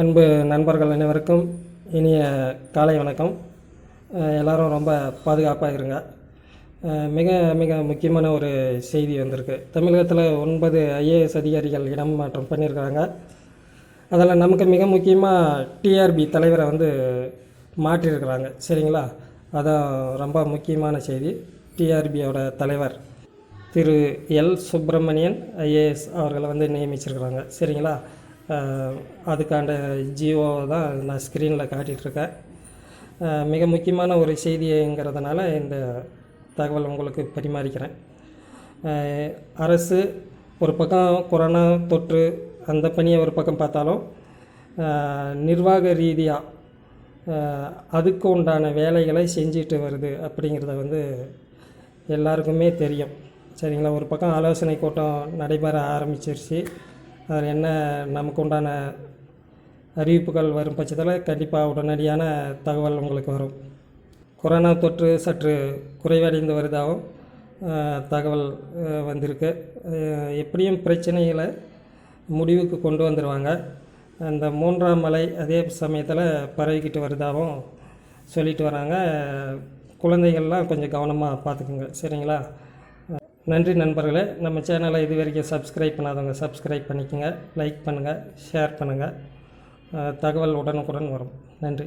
அன்பு நண்பர்கள் அனைவருக்கும் இனிய காலை வணக்கம். எல்லோரும் எல்லாரும் ரொம்ப பாதுகாப்பாக இருங்க. மிக மிக முக்கியமான ஒரு செய்தி வந்திருக்கு. தமிழகத்தில் ஒன்பது ஐஏஎஸ் அதிகாரிகள் இடம் மாற்றம் பண்ணியிருக்கிறாங்க அதில் நமக்கு மிக முக்கியமாக டிஆர்பி தலைவரை வந்து மாற்றிருக்கிறாங்க சரிங்களா? அதான் ரொம்ப முக்கியமான செய்தி. டிஆர்பியோட தலைவர் திரு எல் சுப்பிரமணியன் ஐஏஎஸ் அவர்களை வந்து நியமிச்சிருக்கிறாங்க. சரிங்களா? அதுக்கான ஜியோவை தான் நான் ஸ்க்ரீனில் காட்டிகிட்ருக்கேன் மிக முக்கியமான ஒரு செய்திங்கிறதுனால இந்த தகவல் உங்களுக்கு பரிமாறிக்கிறேன். அரசு ஒரு பக்கம் கொரோனா தொற்று அந்த பணியை ஒரு பக்கம் பார்த்தாலும் நிர்வாக ரீதியாக அதுக்கு உண்டான வேலைகளை செஞ்சிட்டு வருது அப்படிங்கிறத வந்து எல்லாருக்குமே தெரியும். சரிங்களா? ஒரு பக்கம் ஆலோசனை கூட்டம் நடைபெற ஆரம்பிச்சிருச்சு. அதில் என்ன நமக்கு உண்டான அறிவிப்புகள் வரும் பட்சத்தில் கண்டிப்பாக உடனடியான தகவல் உங்களுக்கு வரும். கொரோனா தொற்று சற்று குறைவடைந்து வருதாகவும் தகவல் வந்திருக்கு. எப்படியும் பிரச்சனைகளை முடிவுக்கு கொண்டு வந்துடுவாங்க அந்த மூன்றாம் மலை அதே சமயத்தில் பரவிக்கிட்டு வருதாகவும் சொல்லிட்டு வராங்க. குழந்தைகள்லாம் கொஞ்சம் கவனமாக பார்த்துக்குங்க. சரிங்களா? நன்றி நண்பர்களே. நம்ம சேனலை இது வரைக்கும் சப்ஸ்கிரைப் பண்ணாதவங்க சப்ஸ்கிரைப் பண்ணிக்கோங்க. லைக் பண்ணுங்கள் ஷேர் பண்ணுங்கள் தகவல் உடனுக்குடன் வரும். நன்றி.